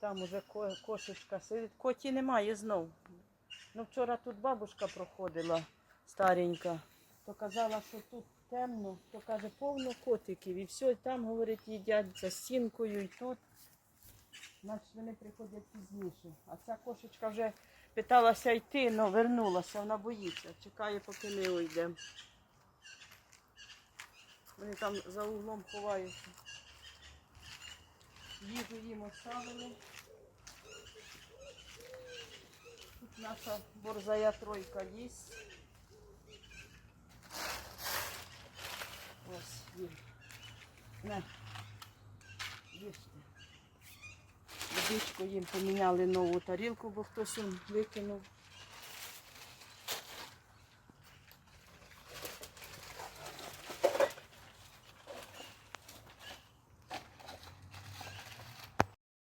Там уже кошечка сидить. Коті немає знов. Ну, вчора тут бабушка проходила старенька, то казала, що тут темно, то каже, повно котиків. І все, там, говорить, їдять за стінкою і тут. Значить, вони приходять пізніше. А ця кошечка вже питалася йти, але вернулася, вона боїться. Чекає, поки ми уйдемо. Вони там за углом ховаються. Їжу їм оставили. Тут наша борзая тройка їсть. Ось їм. На. Їжте. Водичку їм поміняли нову тарілку, бо хтось їм викинув.